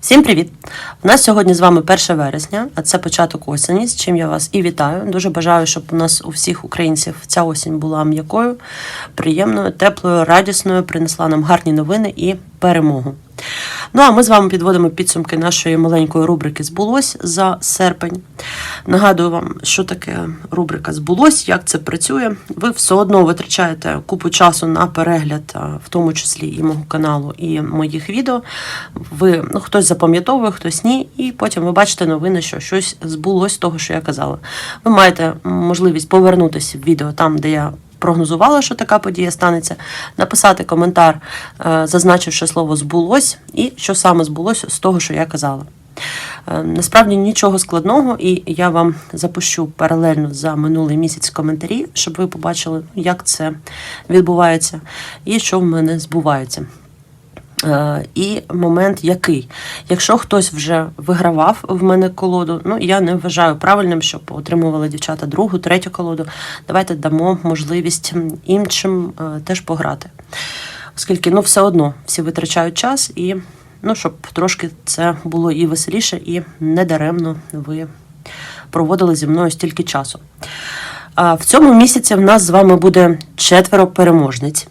Всім привіт! У нас сьогодні з вами 1 вересня, а це початок осені, з чим я вас і вітаю. Дуже бажаю, щоб у нас у всіх українців ця осінь була м'якою, приємною, теплою, радісною, принесла нам гарні новини і перемогу. Ну а ми з вами підводимо підсумки нашої маленької рубрики Збулось за серпень. Нагадую вам, що таке рубрика Збулось, як це працює. Ви все одно витрачаєте купу часу на перегляд, в тому числі і мого каналу, і моїх відео. Ви ну, хтось запам'ятовує, хтось ні, і потім ви бачите новини, що щось збулось з того, що я казала. Ви маєте можливість повернутися в відео там, де я прогнозувала, що така подія станеться, написати коментар, е, зазначивши слово збулось, і що саме збулось з того, що я казала. Е, Насправді нічого складного, і я вам запущу паралельно за минулий місяць коментарі, щоб ви побачили, як це відбувається і що в мене збувається. Е, І момент який. Якщо хтось вже вигравав в мене колоду, ну я не вважаю правильним, щоб отримували дівчата другу, третю колоду. Давайте дамо можливість іншим е, теж пограти. Оскільки ну, все одно всі витрачають час і ну, щоб трошки це було і веселіше, і недаремно ви проводили зі мною стільки часу. В цьому місяці в нас з вами буде четверо переможниць.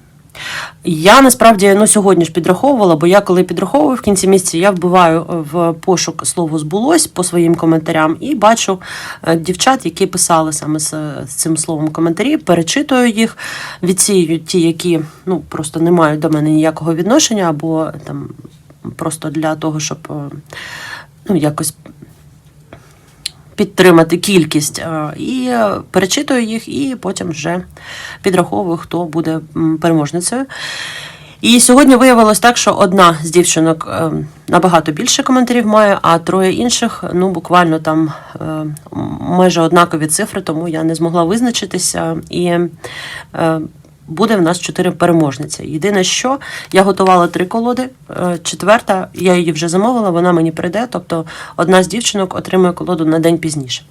Я насправді ну, сьогодні ж підраховувала, бо я коли підраховую в кінці місяця, я вбиваю в пошук слово збулось по своїм коментарям і бачу е, дівчат, які писали саме з, з цим словом коментарі, перечитую їх, відсіюю ті, які ну, просто не мають до мене ніякого відношення, або там просто для того, щоб е, ну, якось підтримати кількість е, і е, перечитую їх, і потім вже підраховую, хто буде переможницею. І сьогодні виявилось так, що одна з дівчинок е, набагато більше коментарів має, а троє інших ну буквально там майже однакові цифри, тому я не змогла визначитися. І буде в нас чотири переможниці. Єдине, що я готувала три колоди. е, Четверта, я її вже замовила, вона мені прийде. Тобто одна з дівчинок отримує колоду на день пізніше.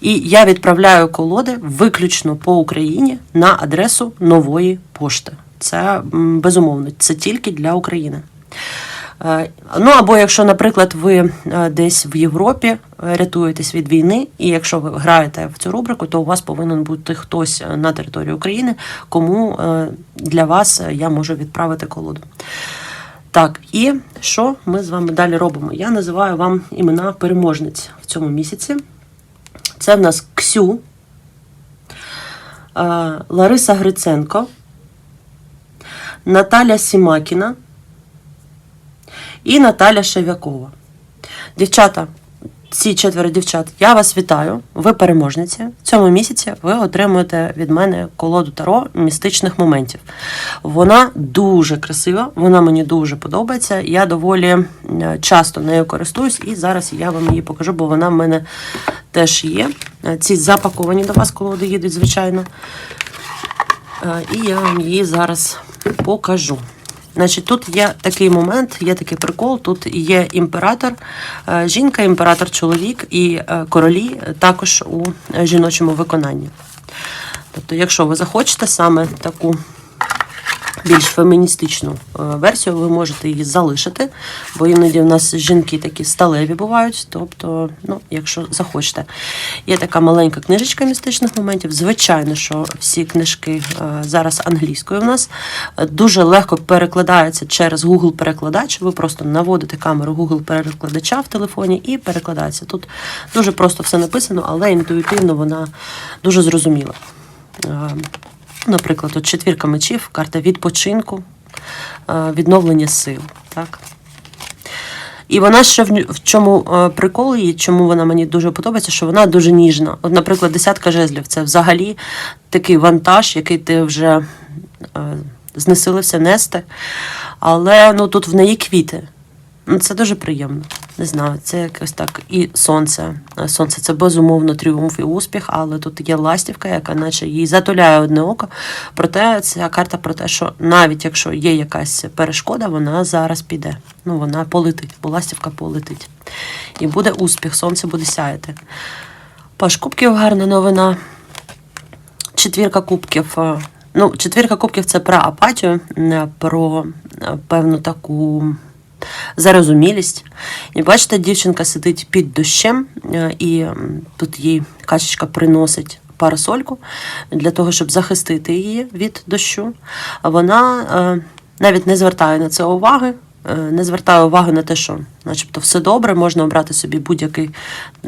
І я відправляю колоди виключно по Україні на адресу нової пошти. Це безумовно, це тільки для України. Е, Ну або якщо, наприклад, ви е, десь в Європі е, рятуєтесь від війни, і якщо ви граєте в цю рубрику, то у вас повинен бути хтось на території України, кому для вас я можу відправити колоду. Так, і що ми з вами далі робимо? Я називаю вам імена переможниць в цьому місяці. Це в нас Ксю, Лариса Гриценко, Наталя Сімакіна і Наталя Шевякова. Дівчата, ці четверо дівчат, я вас вітаю. Ви переможниці. В цьому місяці ви отримуєте від мене колоду Таро містичних моментів. Вона дуже красива, вона мені дуже подобається. Я доволі е, часто нею користуюсь, і зараз я вам її покажу, бо вона в мене теж є. Е, Ці запаковані до вас колоди їдуть, звичайно. Е, І я вам її зараз покажу. Значить, тут є такий момент, є такий прикол. Тут є імператор, е, жінка, імператор, чоловік і е, королі також у е, жіночому виконанні. Тобто, якщо ви захочете саме таку більш феміністичну е, версію, ви можете її залишити, бо іноді в нас жінки такі сталеві бувають. Тобто, ну, якщо захочете. Є така маленька книжечка містичних моментів. Звичайно, що всі книжки е, зараз англійською в нас Е, дуже легко перекладається через Google перекладач. Ви просто наводите камеру Google перекладача в телефоні і перекладається. Тут дуже просто все написано, але інтуїтивно вона дуже зрозуміла. Наприклад, от четвірка мечів, карта відпочинку, е, відновлення сил. Так? І вона ще в, чому е, прикол її, чому вона мені дуже подобається, що вона дуже ніжна. От, наприклад, десятка жезлів це взагалі такий вантаж, який ти вже е, знесилився нести. Але ну, тут в неї квіти. Ну, це дуже приємно. Не знаю, це якось так. І сонце. Сонце це безумовно тріумф і успіх, але тут є ластівка, яка наче їй затуляє одне око. Проте ця карта про те, що навіть якщо є якась перешкода, вона зараз піде. Ну, вона полетить, бо ластівка полетить. І буде успіх, сонце буде сяяти. Паш кубків гарна новина. Четвірка кубків. е, Ну, четвірка кубків це про апатію, е, про е, певну таку зарозумілість. І бачите, дівчинка сидить під дощем, е, і тут їй качечка приносить парасольку для того, щоб захистити її від дощу. Вона е, навіть не звертає на це уваги. е, Не звертає уваги на те, що, начебто, все добре, можна обрати собі будь-який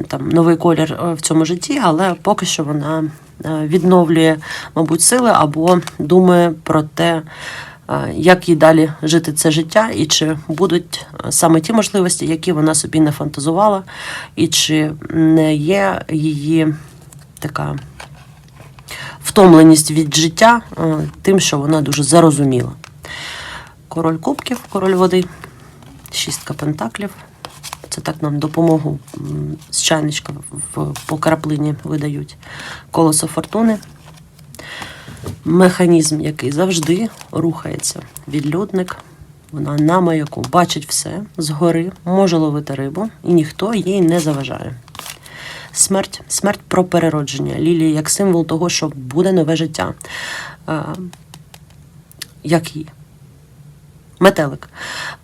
там новий колір в цьому житті, але поки що вона відновлює, мабуть, сили або думає про те, як їй далі жити це життя, і чи будуть е, саме ті можливості, які вона собі не фантазувала, і чи не є її така втомленість від життя е, тим, що вона дуже зарозуміла. Король кубків, король води, шістка пентаклів. Це так нам допомогу з чайничка по краплині видають. Колесо фортуни. Механізм, який завжди рухається. Відлюдник. Вона на маяку бачить все згори, може ловити рибу, і ніхто їй не заважає. Смерть, смерть про переродження. Лілія як символ того, що буде нове життя. А, як її? Метелик.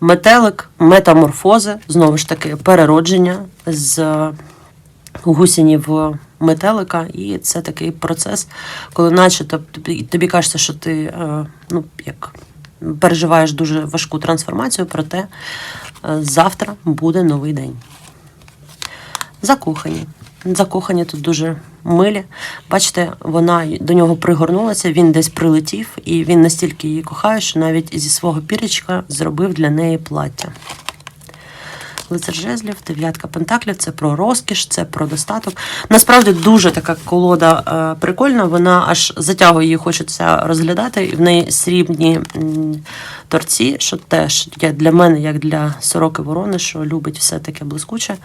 Метелик, метаморфози, знову ж таки, переродження з гусінів метелика, і це такий процес, коли наче тобі, тобі кажеться, що ти е, ну, як переживаєш дуже важку трансформацію, проте е, завтра буде новий день. Закохані. Закохані тут дуже милі. Бачите, вона до нього пригорнулася, він десь прилетів, і він настільки її кохає, що навіть зі свого пірічка зробив для неї плаття. Лицар жезлів, дев'ятка пентаклів це про розкіш, це про достаток. Насправді дуже така колода е, прикольна, вона аж затягує її, хочеться розглядати. І в неї срібні торці, що теж є для мене, як для сороки ворони, що любить все таке блискуче.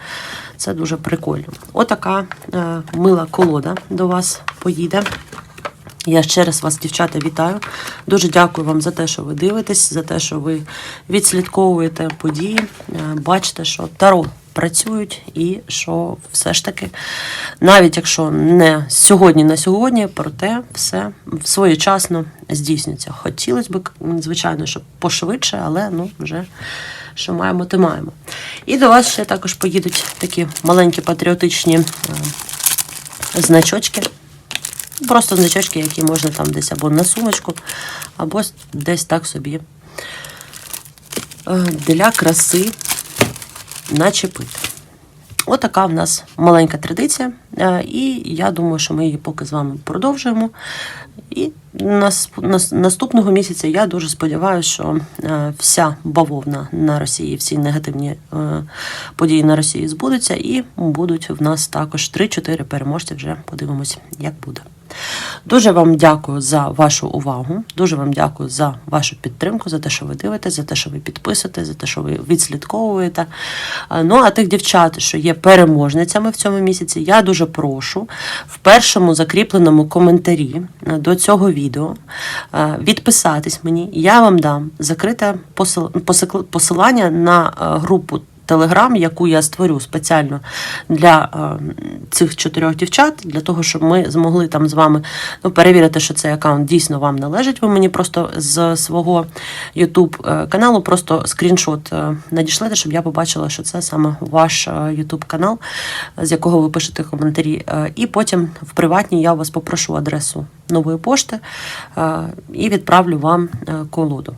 Це дуже прикольно. Отака е, мила колода до вас поїде. Я ще раз вас, дівчата, вітаю. Дуже дякую вам за те, що ви дивитесь, за те, що ви відслідковуєте події. Е, Бачите, що таро працюють і що все ж таки, навіть якщо не сьогодні на сьогодні, проте все своєчасно здійснюється. Хотілося б, звичайно, щоб пошвидше, але ну вже що маємо, то маємо. І до вас ще також поїдуть такі маленькі патріотичні е, значочки. Просто значочки, які можна там десь або на сумочку, або десь так собі е, для краси начепити. Отака в нас маленька традиція, е, і я думаю, що ми її поки з вами продовжуємо. І нас, нас, наступного місяця я дуже сподіваюся, що е, вся бавовна на Росії, всі негативні е, події на Росії збудуться, і будуть в нас також 3-4 переможці. Вже подивимось, як буде. Дуже вам дякую за вашу увагу. Дуже вам дякую за вашу підтримку, за те, що ви дивитесь, за те, що ви підписуєте, за те, що ви відслідковуєте. Ну а тих дівчат, що є переможницями в цьому місяці, я дуже прошу в першому закріпленому коментарі е, до цього відео е, відписатись мені. Я вам дам закрите посил- посилання на е, групу. Телеграм, яку я створю спеціально для е, цих чотирьох дівчат, для того, щоб ми змогли там з вами ну, перевірити, що цей аккаунт дійсно вам належить. Ви мені просто з свого YouTube е, каналу просто скріншот е, надішлете, щоб я побачила, що це саме ваш YouTube канал, з якого ви пишете коментарі. І потім в приватній я вас попрошу адресу нової пошти і відправлю вам колоду.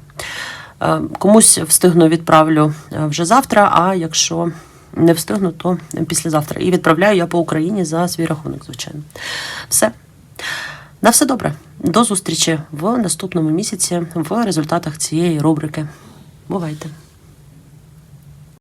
Е, Комусь встигну відправлю е, вже завтра, а якщо не встигну, то післязавтра. І відправляю я по Україні за свій рахунок, звичайно. Все. На все добре. До зустрічі в наступному місяці в результатах цієї рубрики. Бувайте!